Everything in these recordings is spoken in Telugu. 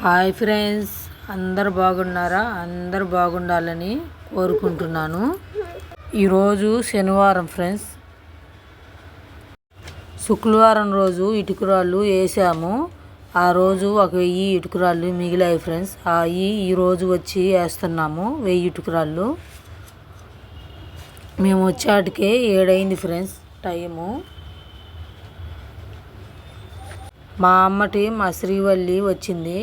హాయ్ ఫ్రెండ్స్ అందరు బాగున్నారా? అందరు బాగుండాలని కోరుకుంటున్నాను. ఈరోజు శనివారం ఫ్రెండ్స్. శుక్రవారం రోజు ఇటుకురాళ్ళు వేసాము. ఆ రోజు ఒక వెయ్యి ఇటుకురాళ్ళు మిగిలాయి ఫ్రెండ్స్. అవి ఈరోజు వచ్చి వేస్తున్నాము వెయ్యి ఇటుకురాళ్ళు. మేము వచ్చాటికే ఏడైంది ఫ్రెండ్స్ టైము. మా అమ్మటి మా శ్రీవల్లి వచ్చింది.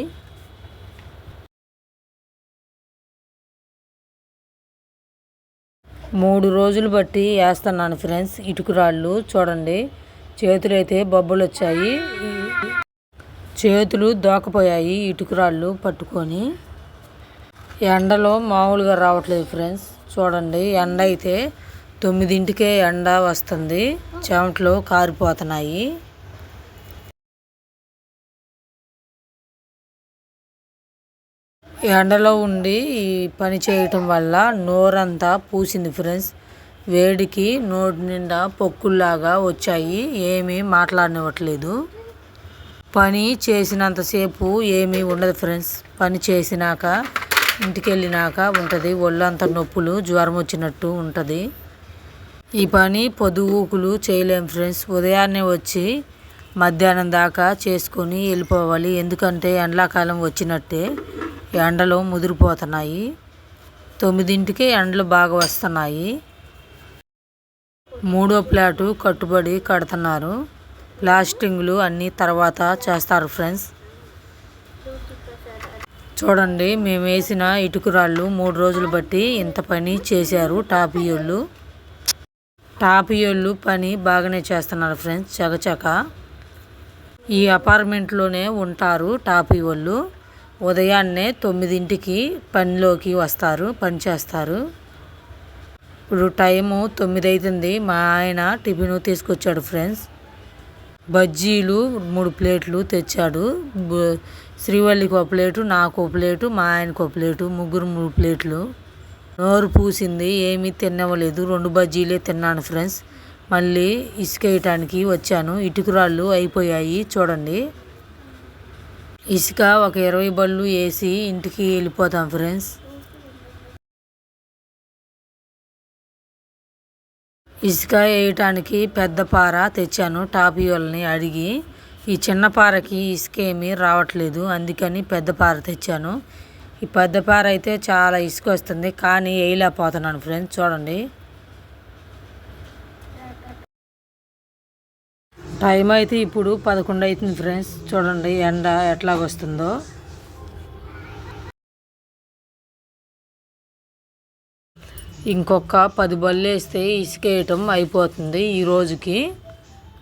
మూడు రోజులు బట్టి వేస్తున్నాను ఫ్రెండ్స్ ఇటుకురాళ్ళు చూడండి. చేతులు అయితే బొబ్బలు వచ్చాయి. చేతులు దోకపోయాయి ఇటుకురాళ్ళు పట్టుకొని. ఎండలో మామూలుగా రావట్లేదు ఫ్రెండ్స్ చూడండి. ఎండ అయితే తొమ్మిదింటికే ఎండ వస్తుంది చెమటలు కారిపోతున్నాయి. ఎండలో ఉండి ఈ పని చేయటం వల్ల నోరంతా పూసింది ఫ్రెండ్స్. వేడికి నోటి నిండా పొక్కుల్లాగా వచ్చాయి. ఏమీ మాట్లాడనివ్వట్లేదు. పని చేసినంతసేపు ఏమీ ఉండదు ఫ్రెండ్స్. పని చేసినాక ఇంటికి వెళ్ళినాక ఉంటుంది. ఒళ్ళంతా నొప్పులు జ్వరం వచ్చినట్టు ఉంటుంది. ఈ పని పొదుగుకులు చేయలేం ఫ్రెండ్స్. ఉదయాన్నే వచ్చి మధ్యాహ్నం దాకా చేసుకొని వెళ్ళిపోవాలి. ఎందుకంటే ఎండాకాలం వచ్చినట్టే. ఎండలు ముదిరిపోతున్నాయి. తొమ్మిదింటికి ఎండలు బాగా వస్తున్నాయి. మూడో ప్లాటు కట్టుబడి కడుతున్నారు. ప్లాస్టింగ్లు అన్నీ తర్వాత చేస్తారు ఫ్రెండ్స్. చూడండి మేము వేసిన ఇటుకురాళ్ళు మూడు రోజులు బట్టి ఇంత పని చేశారు టాపియోళ్ళు టాపియోళ్ళు పని బాగానే చేస్తున్నారు ఫ్రెండ్స్ చకచక. ఈ అపార్ట్మెంట్లోనే ఉంటారు టాపీ వాళ్ళు ఉదయాన్నే తొమ్మిదింటికి పనిలోకి వస్తారు పని చేస్తారు. ఇప్పుడు టైము తొమ్మిది అవుతుంది మా ఆయన టిఫిన్ తీసుకొచ్చాడు ఫ్రెండ్స్. బజ్జీలు మూడు ప్లేట్లు తెచ్చాడు. శ్రీవల్లికి ఒక ప్లేటు నాకు ఒక ప్లేటు మా ఆయనకు ఒక ప్లేటు ముగ్గురు మూడు ప్లేట్లు. నోరు పూసింది ఏమీ తినవలేదు రెండు బజ్జీలే తిన్నాను ఫ్రెండ్స్. మళ్ళీ ఇసుకేయటానికి వచ్చాను. ఇటుకురాళ్ళు అయిపోయాయి చూడండి. ఇసుక ఒక ఇరవై బళ్ళు వేసి ఇంటికి వెళ్ళిపోతాం ఫ్రెండ్స్. ఇసుక వేయటానికి పెద్ద పార తెచ్చాను. టాపియోల్ని అడిగి ఈ చిన్న పారకి ఇసుక ఏమీ రావట్లేదు అందుకని పెద్ద పార తెచ్చాను. ఈ పెద్ద పార అయితే చాలా ఇసుక వస్తుంది కానీ వేయలేకపోతున్నాను ఫ్రెండ్స్ చూడండి. టైం అయితే ఇప్పుడు పదకొండు అవుతుంది ఫ్రెండ్స్. చూడండి ఎండ ఎట్లాగొస్తుందో ఇంకొక పది బళ్ళు వేస్తే ఇసుక వేయటం అయిపోతుంది ఈ రోజుకి.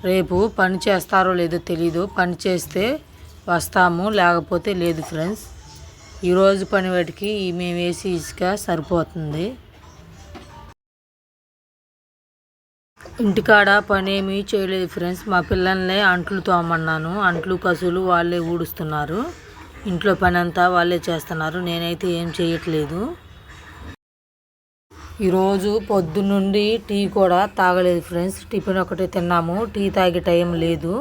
రేపు పని చేస్తారో లేదో తెలీదు. పని చేస్తే వస్తాము లేకపోతే లేదు ఫ్రెండ్స్. ఈరోజు పని వాటికి మేము వేసి ఇసుక సరిపోతుంది. ఇంటికాడ పని చేయలేదు ఫ్రెండ్స్. మా పిల్లల్ని అంట్లు తోమన్నాను. అంట్లు కసులు వాళ్ళే ఊడుస్తున్నారు. ఇంట్లో పని అంతా వాళ్ళే చేస్తున్నారు. నేనైతే ఏం చేయట్లేదు. ఈరోజు పొద్దున్నుండి టీ కూడా తాగలేదు ఫ్రెండ్స్. టిఫిన్ ఒకటి తిన్నాము. టీ తాగే టైం లేదు.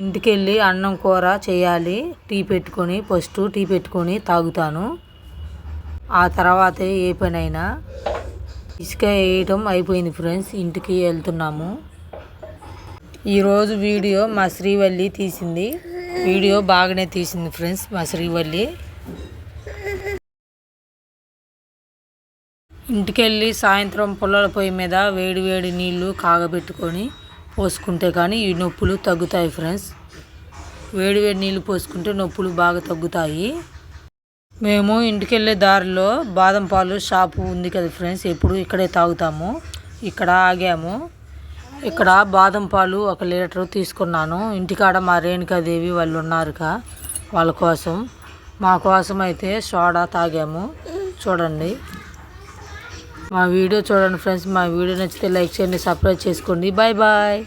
ఇంటికెళ్ళి అన్నం కూర చేయాలి. టీ పెట్టుకొని ఫస్ట్ టీ పెట్టుకొని తాగుతాను. ఆ తర్వాతే ఏ పనైనా. ఇసుక వేయటం అయిపోయింది ఫ్రెండ్స్ ఇంటికి వెళ్తున్నాము. ఈరోజు వీడియో మా శ్రీవల్లి తీసింది. వీడియో బాగానే తీసింది ఫ్రెండ్స్ మా శ్రీవల్లి. ఇంటికెళ్ళి సాయంత్రం పుల్లల పొయ్యి మీద వేడి వేడి నీళ్ళు కాగబెట్టుకొని పోసుకుంటే కానీ ఈ నొప్పులు తగ్గుతాయి ఫ్రెండ్స్. వేడి వేడి నీళ్ళు పోసుకుంటే నొప్పులు బాగా తగ్గుతాయి. మేము ఇంటికి వెళ్ళే దారిలో బాదం పాలు షాపు ఉంది కదా ఫ్రెండ్స్ ఎప్పుడు ఇక్కడే తాగుతాము. ఇక్కడ ఆగాము. ఇక్కడ బాదం పాలు ఒక లీటర్ తీసుకున్నాను. ఇంటికాడ మా రేణుకాదేవి వాళ్ళు ఉన్నారుగా వాళ్ళ కోసం. మా కోసం అయితే సోడా తాగాము. చూడండి. మా వీడియో చూడండి ఫ్రెండ్స్. మా వీడియో నచ్చితే లైక్ చేయండి సబ్స్క్రైబ్ చేసుకోండి. Bye bye.